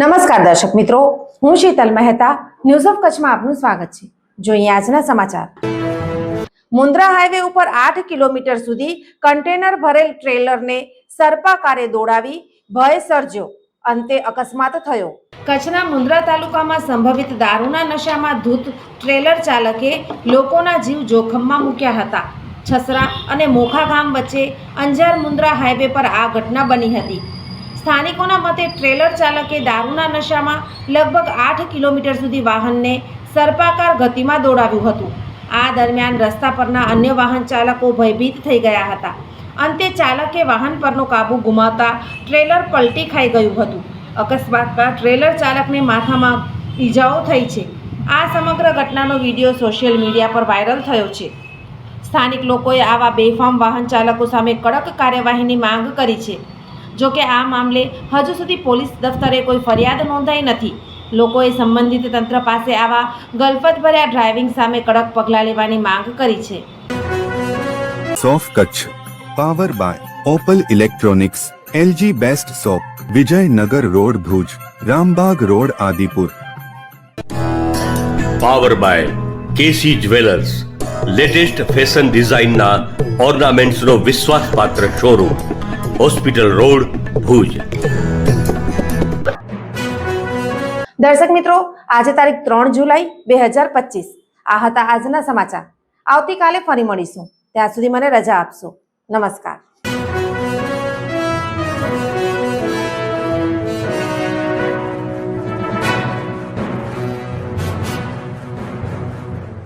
નમસ્કાર દર્શક મિત્રો, હું શીતલ મહેતા ન્યૂઝ ઓફ કચ્છમાં આપનું સ્વાગત છે. જોઈએ આજના સમાચાર. મુન્દ્રા હાઈવે ઉપર આઠ કિલોમીટર સુધી કન્ટેનર ભરેલ ટ્રેલરને સર્પાકારે દોડાવી ભય સર્જ્યો. અંતે અકસ્માત થયો. કચ્છના મુન્દ્રા તાલુકામાં સંભવિત દારૂના નશામાં ધૂત ટ્રેલર ચાલકે લોકોના જીવ જોખમમાં મૂક્યા હતા. છસરા અને મોખા ગામ વચ્ચે અંજાર મુન્દ્રા હાઈવે પર આ ઘટના બની હતી. સ્થાનિકોના મતે ટ્રેલર ચાલકે દારૂના નશામાં લગભગ આઠ કિલોમીટર સુધી વાહનને સર્પાકાર ગતિમાં દોડાવ્યું હતું. આ દરમિયાન રસ્તા પરના અન્ય વાહન ચાલકો ભયભીત થઈ ગયા હતા. અંતે ચાલકે વાહન પરનો કાબુ ગુમાવતા ટ્રેલર પલટી ખાઈ ગયું હતું. અકસ્માતમાં ટ્રેલર ચાલકને માથામાં ઈજાઓ થઈ છે. આ સમગ્ર ઘટનાનો વીડિયો સોશિયલ મીડિયા પર વાયરલ થયો છે. સ્થાનિક લોકોએ આવા બેફામ વાહન ચાલકો સામે કડક કાર્યવાહીની માંગ કરી છે. જો કે આ મામલે હજુ સુધી પોલીસ દફતરે કોઈ ફરિયાદ નોંધાઈ નથી. લોકોએ સંબંધિત તંત્ર પાસે આવા ગલફતભર્યા ડ્રાઇવિંગ સામે કડક પગલાં લેવાની માંગ કરી છે. સોફ Kutch. Power by Opal electronics LG best shop Vijaynagar road Bhuj Rambag road Adipur. Power by KC jewellers latest fashion ડિઝાઇનના ઓર્નામેન્ટ્સનો વિશ્વાસપાત્ર શોરૂમ. Hospital road Bhuj. દર્શક મિત્રો, આજે તારીખ ત્રણ જુલાઈ બે હજાર પચીસ. આ હતા આજના સમાચાર. આવતીકાલે ફરી મળીશું. ત્યાં સુધી મને રજા આપશો. નમસ્કાર.